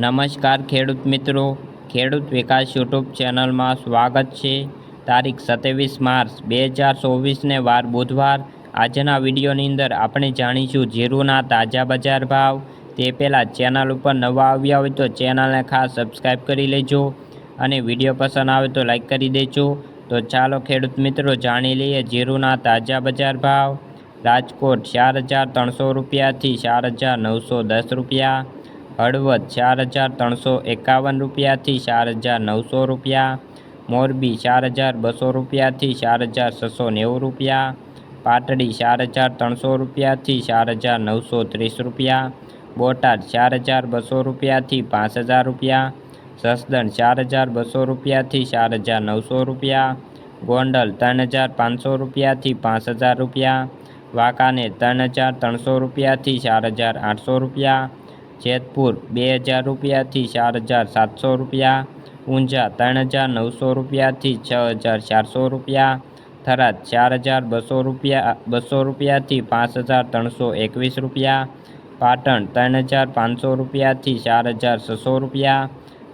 નમસ્કાર ખેડૂત મિત્રો. ખેડૂત વિકાસ યુટ્યુબ ચેનલમાં સ્વાગત છે. તારીખ સત્યાવીસ માર્ચ બે હજાર ચોવીસને વાર બુધવાર. આજના વિડીયોની અંદર આપણે જાણીશું જીરુના તાજા બજાર ભાવ. તે પહેલાં ચેનલ ઉપર નવા આવ્યા હોય તો ચેનલને ખાસ સબસ્ક્રાઈબ કરી લેજો. અને વીડિયો પસંદ આવે તો લાઈક કરી દેજો. તો ચાલો ખેડૂત મિત્રો જાણી લઈએ જીરુના તાજા બજાર ભાવ. રાજકોટ ચાર હજાર ત્રણસો રૂપિયાથી ચાર હજાર નવસો દસ રૂપિયા. હળવદ ચાર હજાર ત્રણસો એકાવન રૂપિયાથી ચાર હજાર નવસો રૂપિયા મોરબી ચાર હજાર બસો રૂપિયાથી ચાર હજાર છસો નેવું રૂપિયા પાટડી ચાર હજાર ત્રણસો રૂપિયાથી ચાર હજાર નવસો ત્રીસ રૂપિયા બોટાદ ચાર હજાર બસો રૂપિયાથી પાંચ હજાર રૂપિયા સસદણ ચાર હજાર બસો રૂપિયાથી ચાર હજાર નવસો રૂપિયા ગોંડલ ત્રણ હજાર પાંચસો રૂપિયાથી પાંચ હજાર રૂપિયા વાંકાને ત્રણ હજાર ત્રણસો રૂપિયાથી ચાર હજાર આઠસો રૂપિયા જેતપુર બે હજાર રૂપિયાથી ચાર હજાર સાતસો રૂપિયા, ઊંઝા ત્રણ હજાર નવસો રૂપિયાથી છ હજાર ચારસો રૂપિયા, થરાદ ચાર હજાર બસો રૂપિયા, બસો રૂપિયાથી પાંચ હજાર ત્રણસો એકવીસ રૂપિયા, પાટણ ત્રણ હજાર પાંચસો રૂપિયાથી ચાર હજાર છસો રૂપિયા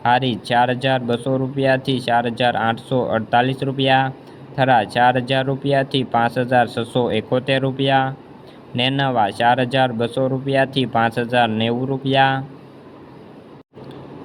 હારીજ ચાર હજાર બસો રૂપિયાથી ચાર હજાર આઠસો અડતાલીસ રૂપિયા થરા ચાર હજાર રૂપિયાથી પાંચ હજાર છસો એકોતેર રૂપિયા નેનાવા ચાર હજાર બસો રૂપિયાથી પાંચ હજાર નેવું રૂપિયા.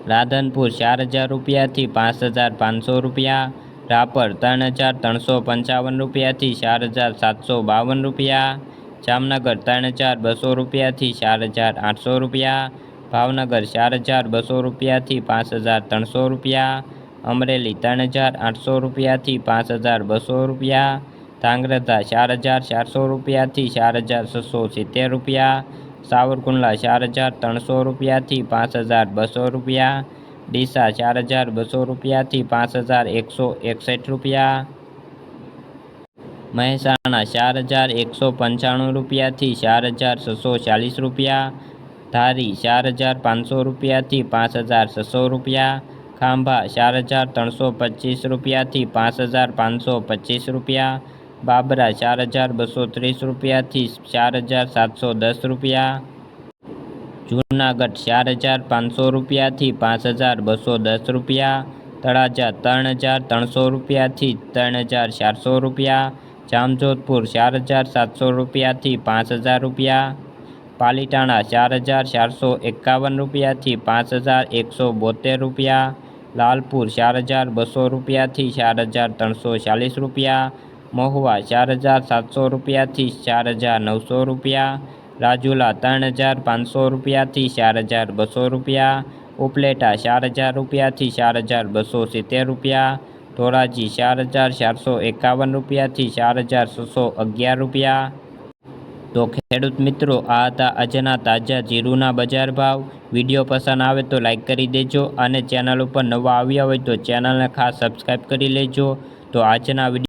રાધનપુર ચાર હજાર રૂપિયાથી પાંચ હજાર પાંચસો રૂપિયા. રાપર ત્રણ હજાર ત્રણસો પંચાવન રૂપિયાથી ચાર હજાર સાતસો બાવન રૂપિયા. જામનગર ત્રણ હજાર બસો રૂપિયાથી ચાર હજાર આઠસો રૂપિયા. ભાવનગર ચાર હજાર બસો રૂપિયાથી પાંચ હજાર ત્રણસો રૂપિયા. અમરેલી ત્રણ હજાર આઠસો રૂપિયાથી પાંચ હજાર બસો રૂપિયા. ધાંગ્રધા ચાર હજાર ચારસો રૂપિયાથી ચાર હજાર છસો સિત્તેર રૂપિયા, સાવરકુંડલા ચાર હજાર ત્રણસો રૂપિયાથી પાંચ હજાર બસો રૂપિયા, ડીસા ચાર હજાર બસો રૂપિયાથી પાંચ હજાર એકસો એકસઠ રૂપિયા, મહેસાણા ચાર હજાર એકસો પંચાણું રૂપિયાથી ચાર હજાર છસો ચાલીસ રૂપિયા, ધારી ચાર હજાર પાંચસો રૂપિયાથી પાંચ હજાર છસો રૂપિયા, ખાંભા ચાર હજાર ત્રણસો પચીસ રૂપિયાથી પાંચ હજાર પાંચસો પચીસ રૂપિયા બાબરા ચાર હજાર બસો ત્રીસ રૂપિયાથી ચાર હજાર સાતસો દસ રૂપિયા. જૂનાગઢ ચાર હજાર પાંચસો રૂપિયાથી પાંચ હજાર બસો દસ રૂપિયા. તળાજા ત્રણ હજાર ત્રણસો રૂપિયાથી ત્રણ હજાર ચારસો રૂપિયા. જામજોધપુર ચાર હજાર સાતસો રૂપિયાથી પાંચ હજાર રૂપિયા. પાલીટાણા ચાર હજાર ચારસો એકાવન રૂપિયાથી પાંચ હજાર એકસો બોતેર રૂપિયા. લાલપુર ચાર હજાર બસો રૂપિયાથી ચાર હજાર ત્રણસો ચાલીસ રૂપિયા. મહુવા ચાર હજાર સાતસો રૂપિયાથી ચાર હજાર નવસો રૂપિયા, રાજુલા ત્રણ હજાર પાંચસો રૂપિયાથી ચાર હજાર બસો રૂપિયા, ઉપલેટા ચાર હજાર રૂપિયાથી ચાર હજાર બસો સિત્તેર રૂપિયા, ધોરાજી ચાર હજાર ચારસો એકાવન રૂપિયાથી ચાર હજાર છસો અગિયાર રૂપિયા. તો ખેડૂત મિત્રો, આ હતા આજના તાજા જીરુના બજાર ભાવ. વીડિયો પસંદ આવે તો લાઇક કરી દેજો અને ચેનલ ઉપર નવા આવ્યા હોય તો ચેનલને ખાસ સબસ્ક્રાઈબ કરી લેજો. તો આજના વીડિયો